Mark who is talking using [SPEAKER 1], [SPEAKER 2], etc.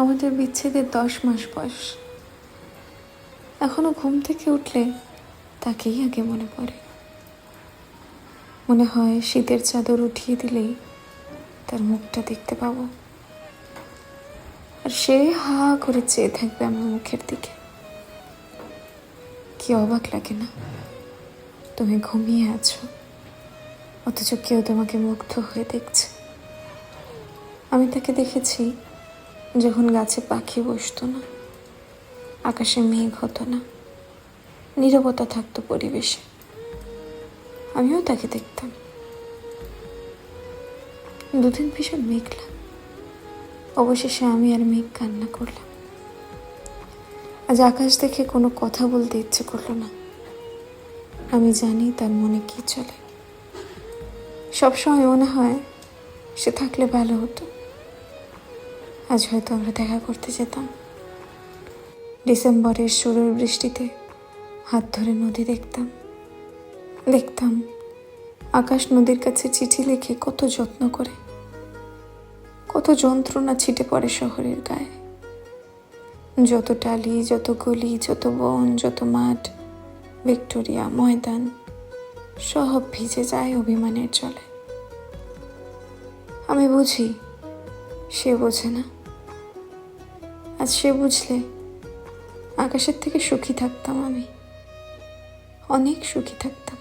[SPEAKER 1] আমাদের বিচ্ছেদের দশ মাস বয়স। এখনও ঘুম থেকে উঠলে তাকেই আগে মনে পড়ে। মনে হয় শীতের চাদর উঠিয়ে দিলেই তার মুখটা দেখতে পাবো। আর সে হা করে চেয়ে থাকবে আমার মুখের দিকে। কি অবাক লাগে না? তুমি ঘুমিয়ে আছো, অথচ কেউ তোমাকে মুগ্ধ হয়ে দেখছে। আমি তাকে দেখেছি যখন গাছে পাখি বসতো না, আকাশে মেঘ হতো না, নীরবতা থাকতো পরিবেশে। আমিও তাকে দেখতাম। দুদিন ভীষণ মেঘলা। অবশেষে আমি আর মেঘ কান্না করলাম। আজ আকাশ দেখে কোনো কথা বলতে ইচ্ছে করল না। আমি জানি তার মনে কি চলে। সবসময় মনে হয় সে থাকলে ভালো হতো। আজ হয়তো আমরা দেখা করতে যেতাম। ডিসেম্বরের শুরুর বৃষ্টিতে হাত ধরে নদী দেখতাম। দেখতাম আকাশ নদীর কাছে চিঠি লিখে কত যত্ন করে, কত যন্ত্রণা ছিটে পড়ে শহরের গায়ে। যত টালি, যত গলি, যত বন, যত মাঠ, ভিক্টোরিয়া, ময়দান, সব ভিজে যায় অভিমানের জলে। আমি বুঝি, সে বোঝে না। আজ সে বুঝলে আকাশের থেকে সুখী থাকতাম আমি অনেক সুখী থাকতাম।